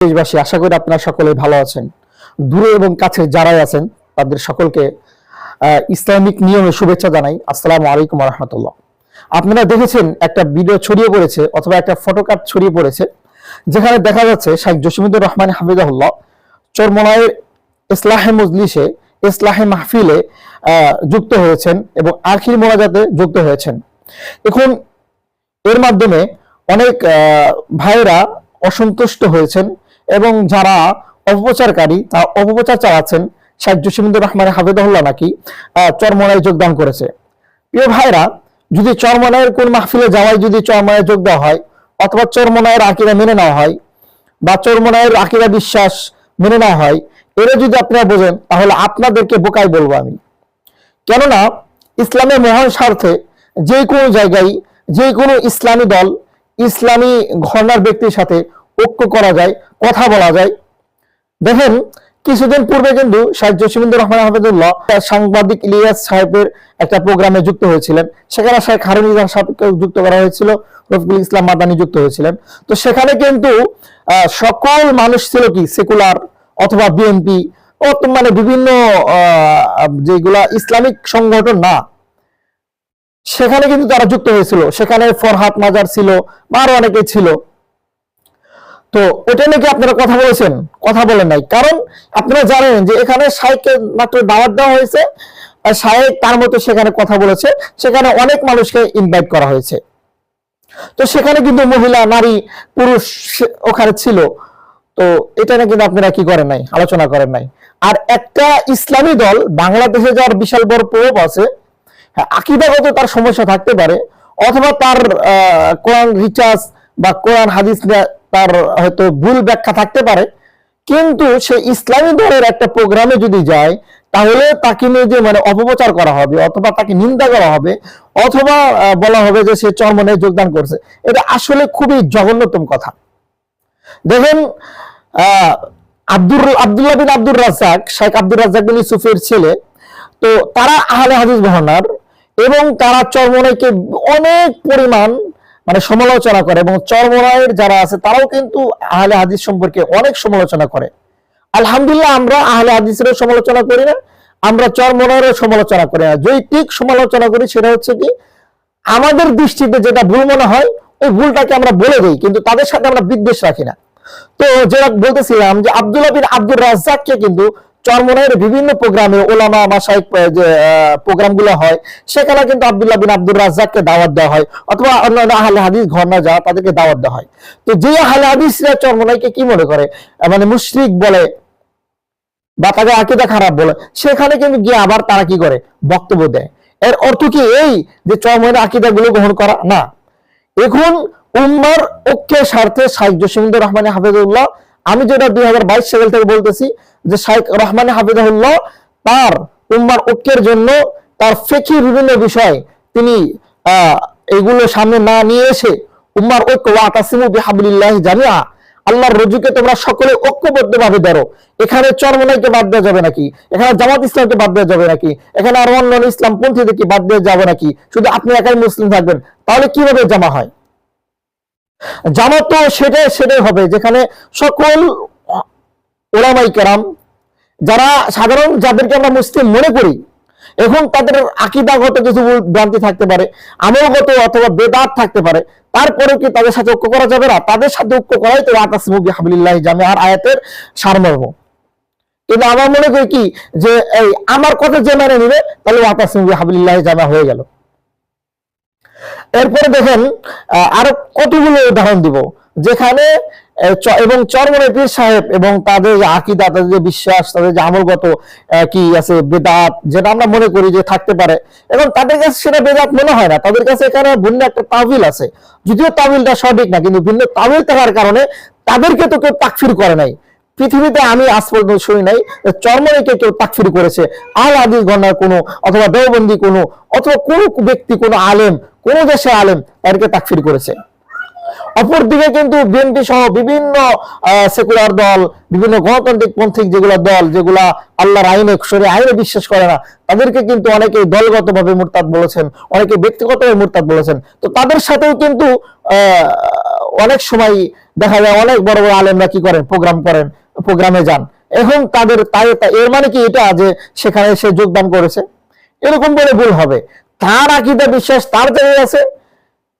দেশবাসী আশা করি আপনারা সকলে ভালো আছেন। দূরে এবং কাছে যারাই আছেন তাদের সকলকে ইসলামিক নিয়মে শুভেচ্ছা জানাই। আসসালামু আলাইকুম রহমতুল্লাহ। আপনারা দেখেছেন একটা ভিডিও ছড়িয়ে পড়েছে অথবা একটা ফটোকার্ড ছড়িয়ে পড়েছে যেখানে দেখা যাচ্ছে শাইখ জসিমুদ্দুর রহমান হাফিজাহুল্লাহ চরমনায়ের ইসলাহে মজলিসে ইসলাহে মাহফিলে যুক্ত হয়েছেন এবং আখির মোনাজাতে যুক্ত হয়েছেন। এখন এর মাধ্যমে অনেক আহ, ভাইয়েরা অসন্তুষ্ট হয়েছেন এবং যারা অপপ্রচারকারী তা অপপ্রচার চালাচ্ছেন শেখ জসিমুদ্দুর রহমান হাফিদুল্লাহ নাকি চরমনায় যোগদান করেছে। প্রিয় ভাইরা যদি চরমনায়ের কোন মাহফিলে যাওয়াই যদি চরমনায় যোগ দেওয়া হয়, অথবা চরমনায়ের আকিরা মেনে নেওয়া হয়, বা চরমনায়ের আকিরা বিশ্বাস মেনে নেওয়া হয় এরা যদি আপনারা বোঝেন, তাহলে আপনাদেরকে বোকাই বলব আমি। কেননা, ইসলামের মহান স্বার্থে যে কোনো জায়গায়, যে কোনো ইসলামী দল, ইসলামী ঘরনার ব্যক্তির সাথে ঐক্য করা যায়, কথা বলা যায়। দেখেন, কিছুদিন পূর্বে কিন্তু শাহেদ জসিমুদ্দুর রহমান হাফিদুল্লাহ সাংবাদিক ইলিয়াস সাহেবের একটা প্রোগ্রামে যুক্ত হয়েছিলেন। সেখানে শেখ হারুন সাহেবকে যুক্ত করা হয়েছিল, রফিকুল ইসলাম মাদানি যুক্ত হয়েছিলেন। তো সেখানে কিন্তু সকল মানুষ ছিল কি, সেকুলার অথবা বিএনপি মানে বিভিন্ন যেগুলা ইসলামিক সংগঠন না। সেখানে কিন্তু তারা যুক্ত হয়েছিল। সেখানে ফরহাদ মাজার ছিল, বা আরও অনেকে ছিল। তো ওটা নাকি আপনারা কথা বলেছেন? কথা বলেন নাই। কারণ আপনারা জানেন যে এখানে শাহেককে মাত্র দাওয়াত দেওয়া হয়েছে শাহেক তার মতো সেখানে কথা বলেছে সেখানে অনেক মানুষকে ইনভাইট করা হয়েছে। তো সেখানে কিন্তু মহিলা নারী পুরুষ ওখানে ছিল। তো এটা নাকি আপনারা কি করেন নাই? আলোচনা করেন নাই। আর একটা ইসলামী দল বাংলাদেশে যার বিশাল বড় প্রভাব আছে হ্যাঁ, আকিদাগত তার সমস্যা থাকতে পারে অথবা তার কোরআন রিচার্জ বা কোরআন হাদিস তার হয়তো ভুল ব্যাখ্যা থাকতে পারে। কিন্তু সে ইসলামী দলের একটা প্রোগ্রামে যদি যায়, তাহলে তাকে নিয়ে যে মানে অপপ্রচার করা হবে, অথবা তাকে নিন্দা করা হবে, অথবা বলা হবে যে সে চরমনে যোগদান করছে, এটা আসলে খুবই জঘন্যতম কথা। দেখেন আব্দুর, আব্দুল্লাহ বিন আব্দুর রাজ্জাক, শেখ আব্দুর রাজ্জাক বিন ইউসুফের ছেলে, তো তারা আহলে হাদিস বহনার এবং তারা চরমনাইকে অনেক পরিমাণ মানে সমালোচনা করে এবং চরমনাইয়ের যারা আছে, তারাও কিন্তু আহলে হাদিস সম্পর্কে অনেক সমালোচনা করে। আলহামদুলিল্লাহ, আমরা আহলে হাদিসেরও সমালোচনা করি না, আমরা চরমনাইয়েরও সমালোচনা করি না। যৌক্তিক সমালোচনা করি, সেটা হচ্ছে কি, আমাদের দৃষ্টিতে যেটা ভুল মনে হয়, ওই ভুলটাকে আমরা বলে দিই, কিন্তু তাদের সাথে আমরা বিদ্বেষ রাখি না। তো যেটা বলতেছিলাম যে আব্দুল্লাহ বিন আব্দুর রাজ্জাককে কিন্তু চরমনের বিভিন্ন প্রোগ্রামে ওলামা মাসাইক যে প্রোগ্রামগুলো হয়, সেখানে কিন্তু আব্দুল্লাহ বিন আব্দুর রাজ্জাককে দাওয়াত দেওয়া হয়, অথবা অন্যান্য আহলে হাদিস ঘরনা যাওয়া তাদেরকে দাওয়াত দেওয়া হয়। তো যে আহলে হাদিসরা চরমনাইকে কি মনে করে? মানে মুশরিক বলে, বা তাদের আকিদা খারাপ বলে, সেখানে কিন্তু গিয়ে আবার তারা কি করে? বক্তব্য দেয়। এর অর্থ কি এই যে চরমের আকিদা গুলো গ্রহণ করা? না। এখন উম্মার ঐক্যের স্বার্থে শাইখ জসিমুদ্দুর রহমান হাফিজুল্লাহ আমি যেটা দুই হাজার বাইশ সাল থেকে বলতেছি যে শাইখ রহমান হাফিজুল্লাহ তার উম্মার ঐক্যের জন্য তার ফেকি বিভিন্ন বিষয় তিনি এগুলো সামনে না নিয়ে এসে উম্মার ঐক্য ওয়াতাসিমু বিহাবলিল্লাহ জামিয়া আল্লাহর রজুকে তোমরা সকলে ঐক্যবদ্ধ ভাবে ধরো। এখানে চরমনাইকে বাদ দেওয়া যাবে নাকি? এখানে জামাত ইসলামকে বাদ দেওয়া যাবে নাকি? এখানে আর অন্য ইসলাম পন্থীদেরকে বাদ দেওয়া যাবে নাকি? শুধু আপনি একাই মুসলিম থাকবেন, তাহলে কীভাবে জামা হয়? জামাত তো সেটাই সেটাই হবে, যেখানে সকল ওলামাই কেরাম, যারা সাধারণ যাদেরকে আমরা মুসলিম মনে করি, এখন তাদের আকিদাগত কিছু ভ্রান্তি থাকতে পারে, আমলগত অথবা বেদাত থাকতে পারে তারপরে কি তাদের সাথে ঐক্য করা যাবে না? তাদের সাথে ঐক্য করাই তো আতাসমু বিহাবিল্লাহ জামিআর আয়াতের সারমর্ম। কিন্তু আমার মনে করি কি? যে এই, আমার কথা যে মেনে নিবে, তাহলে আতাসমু হাবিল্লাহ জামা হয়ে গেল। এরপরে দেখেন আরও কতগুলো উদাহরণ দিব, যেখানে এবং চরমনে পীর সাহেব এবং তাদের যে আকিদা, তাদের যে বিশ্বাস, তাদের যে আমলগত কি আছে, বেদাত, যেটা আমরা মনে করি যে থাকতে পারে, এবং তাদের কাছে সেটা বেদাত মনে হয় না। তাদের কাছে এখানে ভিন্ন একটা তাবিল আছে। যদিও তাবিলটা সঠিক না, কিন্তু ভিন্ন তাবিল থাকার কারণে তাদেরকে তো কেউ তাকফির করে নাই। পৃথিবীতে আমি আজ পর্যন্ত শুনি নাই যে চর্মনীকে কেউ তাকফির করেছে, আল আদিস গণনার কোনো অথবা দেওবন্দি কোনো অথবা কোনো ব্যক্তি, কোনো আলেম, কোন দেশের আলেম তাদেরকে তাকফির করেছে। অপরদিকে কিন্তু বিএনপি সহ বিভিন্ন সেকুলার দল, বিভিন্ন গণতান্ত্রিক পন্থিক যেগুলো দল, যেগুলা আল্লাহর আইনে সরে আইনে বিশ্বাস করে না, তাদেরকে কিন্তু অনেকে দলগতভাবে মুরতাদ বলেছেন, অনেকে ব্যক্তিগতভাবে মুরতাদ বলেছেন। তো তাদের সাথেও কিন্তু অনেক সময় দেখা যায় অনেক বড় বড় আলেমরা কি করেন প্রোগ্রাম করেন প্রোগ্রামে যান। এখন তাদের তাই এর মানে কি এটা যে সেখানে সে যোগদান করেছে? এরকম বলে ভুল হবে। তার আকিদা বিশ্বাস তার জায়গায় আছে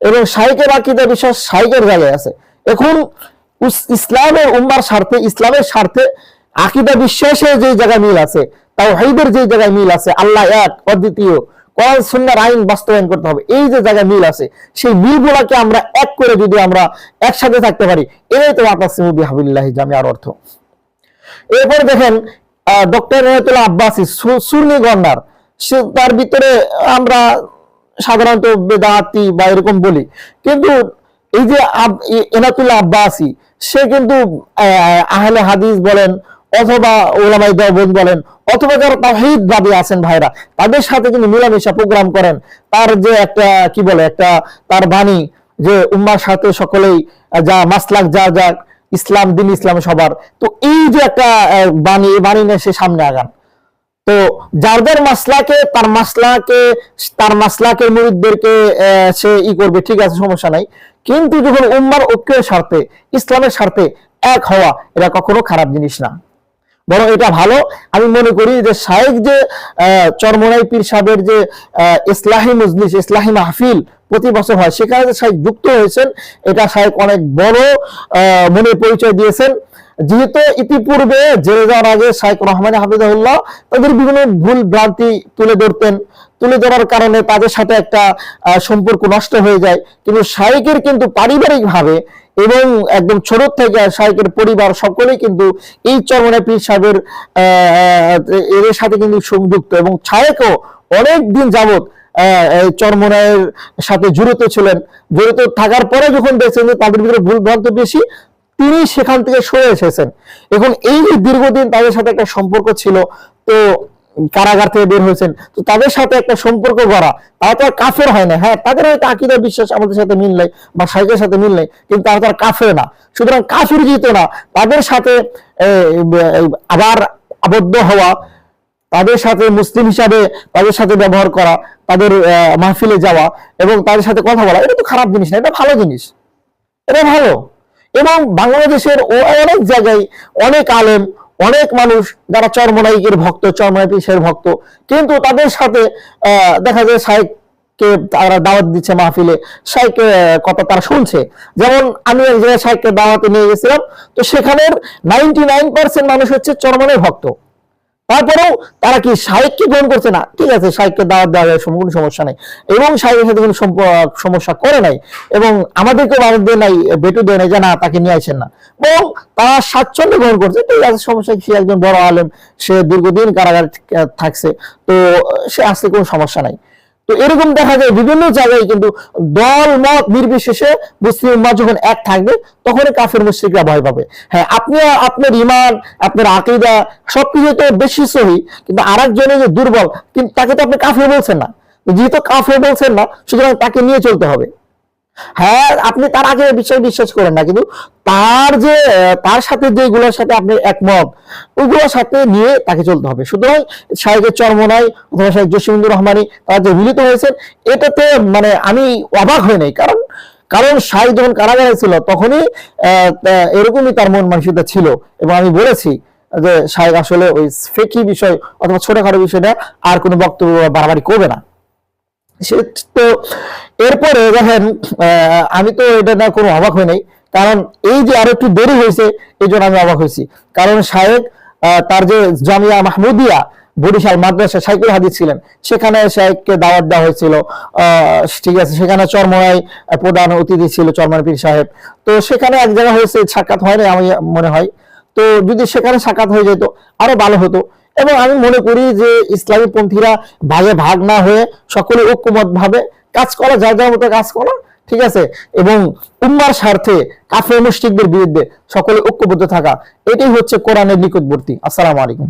এবং শাইকের আকিদা বিশ্বাস শাইকের জায়গায় আছে। এখন ইসলামের উম্মার স্বার্থে, ইসলামের স্বার্থে আকিদা বিশ্বাসের যে জায়গায় মিল আছে তাও হাইদের যে জায়গায় মিল আছে, আল্লাহ এক, অদ্বিতীয়, কোরআন আইন বাস্তবায়ন করতে হবে, এই যে জায়গায় মিল আছে, সেই মিলগুলাকে আমরা এক করে যদি আমরা একসাথে থাকতে পারি, এটাই তো আতাসিমু বিহাবিল্লাহ জামিয়ার অর্থ। এরপরে দেখেন ডক্টর রেহাতুল্লাহ আব্বাসি সুন্নি গন্ডার। তার ভিতরে আমরা সাধারণত বেদাতি বা এরকম বলি। কিন্তু এই যে এনাতুল্লাহ আব্বাসি, সে কিন্তু আহলে হাদিস বলেন, অথবা ওলামাই দেওবন্দ বলেন, অথবা যারা তাহিদ বাদী আছেন ভাইরা, তাদের সাথে কিন্তু মিলামিশা প্রোগ্রাম করেন। তার যে একটা, কি বলে, একটা তার বাণী যে, উম্মার সাথে সকলেই যা মাসলাক যা যা ইসলাম, দিন ইসলাম সবার। তো এই যে একটা বাণী, এই বাণী নিয়ে সে সামনে আগান। তো যার মাসলাকে, তার মাসলাকে তার মাসলাকে মুরিদদেরকে সে ই করবে, ঠিক আছে, সমস্যা নাই। কিন্তু যখন উম্মার ঐক্যের স্বার্থে, ইসলামের স্বার্থে এক হওয়া, এটা কখনো খারাপ জিনিস না। বরং এটা ভালো। আমি মনে করি যে শায়েক যে চরমনাই পীর সাহেবের যে ইসলাহি মজলিস, ইসলাহি মাহফিল প্রতি বছর হয়, সেখানে যে শাহেক যুক্ত হয়েছেন, এটা শাহেক অনেক বড় মনে পরিচয় দিয়েছেন। যেহেতু ইতিপূর্বে জেলে যাওয়ার আগে শাহেক রহমান হাফিজাহুল্লাহ তাদের বিভিন্ন ভুল ভ্রান্তি তুলে ধরতেন। তুলে ধরার কারণে তাদের সাথে একটা সম্পর্ক নষ্ট হয়ে যায়। কিন্তু শাহেকের কিন্তু পারিবারিক ভাবে এবং একদম ছোট থেকে শাহেকের পরিবার সকলেই কিন্তু এই চরমনা পীর সাহেবের এর সাথে কিন্তু সংযুক্ত এবং শাহেকও অনেক দিন যাবত চরমনায়ের সাথে জড়িত ছিলেন। জড়িত থাকার পরে যখন দেখছেন যে তাদের ভিতরে ভুল ভ্রান্ত বেশি, তিনি সেখান থেকে সরে এসেছেন। এখন এই যে দীর্ঘদিন তাদের সাথে একটা সম্পর্ক ছিল, তো কারাগার থেকে বের হয়েছেন। তো তাদের সাথে একটা সম্পর্ক গড়া। তারা তো আর কাফের হয় না। হ্যাঁ তাদের হয়তো আকিদা বিশ্বাস আমাদের সাথে মিল নেই বা সাইকের সাথে মিল নেই, কিন্তু তারা তো আর কাফের না। সুতরাং কাফির যেত না, তাদের সাথে আবার আবদ্ধ হওয়া, তাদের সাথে মুসলিম হিসাবে তাদের সাথে ব্যবহার করা, তাদের মাহফিলে যাওয়া এবং তাদের সাথে কথা বলা, এটা তো খারাপ জিনিস না, এটা ভালো জিনিস। এটা ভালো। এবং বাংলাদেশের অনেক জায়গায় অনেক আলেম অনেক মানুষ যারা চর্মনায়িকের ভক্ত চরমনাই পিসের ভক্ত, কিন্তু তাদের সাথে দেখা যায় শাহেককে তারা দাওয়াত দিচ্ছে মাহফিলে। শাহেক কথা তারা শুনছে। যেমন আমি এক জায়গায় শাহেককে দাওয়াতে নিয়ে গেছিলাম, তো সেখানের নাইনটি নাইন পার্সেন্ট মানুষ হচ্ছে চরমনের ভক্ত। তারপরেও তারা কি সাহেবকে গ্রহণ করছে না? ঠিক আছে সাহেবকে দাওয়াত দেওয়া যায়, কোনো সমস্যা নেই। এবং সাহেবের সাথে কোনো সমস্যা করে নাই এবং আমাদেরকে মানুষ দেয় নাই, বেটু দেয় নাই যে না, তাকে নিয়ে আসেন না। এবং তারা স্বাচ্ছন্দ্য গ্রহণ করছে। ঠিক আছে, সমস্যা সে একজন বড় আলেম, সে দীর্ঘদিন কারাগার থাকছে। তো সে আসতে কোনো সমস্যা নাই। তো এরকম দেখা যায় বিভিন্ন জায়গায় কিন্তু দল, মত নির্বিশেষে মুসলিম উম্মা যখন এক থাকবে তখন কাফের মুশ্রিকরা ভয় পাবে। হ্যাঁ আপনি আপনার ইমান আপনার আকিদা সবকিছু তো বেশি সহি, কিন্তু আর একজনে যে দুর্বল, কিন্তু তাকে তো আপনি কাফের বলছেন না। যেহেতু কাফের বলছেন না, সুতরাং তাকে নিয়ে চলতে হবে। হ্যাঁ আপনি তার আগে বিষয় বিশ্বাস করেন না, কিন্তু তার যে, তার সাথে যেগুলোর সাথে আপনি একমত, ওইগুলোর সাথে নিয়ে তাকে চলতে হবে। সুতরাং শাহেকের চরমনাই অথবা শাহেক জসিমুদ্দুর রহমানি তারা যে মিলিত হয়েছেন, এটাতে মানে আমি অবাক হই নাই। কারণ কারণ শাহেক যখন কারাগারে ছিল, তখনই এরকমই তার মন মানসিকতা ছিল। এবং আমি বলেছি যে শাহেক আসলে ওই ফেকি বিষয় অথবা ছোটখাটো বিষয়টা আর কোনো বক্তব্য বাড়াবাড়ি করবে না। তো এরপরে দেখেন আমি তো এটা না কোনো অবাক হই নাই। কারণ এই যে আরও একটু দেরি হয়েছে, এই জন্য আমি অবাক হয়েছি। কারণ শাহেক তার যে জামিয়া মাহমুদিয়া বরিশাল মাদ্রাসা সাইকুল হাদিস ছিলেন, সেখানে শাহেককে দাওয়াত দেওয়া হয়েছিল। ঠিক আছে, সেখানে চরমনায় প্রধান অতিথি ছিল চরমান পীর সাহেব। তো সেখানে এক জায়গা হয়েছে, সাক্ষাৎ হয়নি আমি মনে হয়। তো যদি সেখানে সাক্ষাৎ হয়ে যেত, আরও ভালো হতো। এবং আমি মনে করি যে ইসলামী পন্থীরা ভাগে ভাগ না হয়ে সকলে ঐক্যমত ভাবে কাজ করা, যার যার মতো কাজ করা, ঠিক আছে? এবং উম্মার স্বার্থে কাফের মুশরিকদের বিরুদ্ধে সকলে ঐক্যবদ্ধ থাকা, এটাই হচ্ছে কোরআনের নিকটবর্তী। আসসালামু আলাইকুম।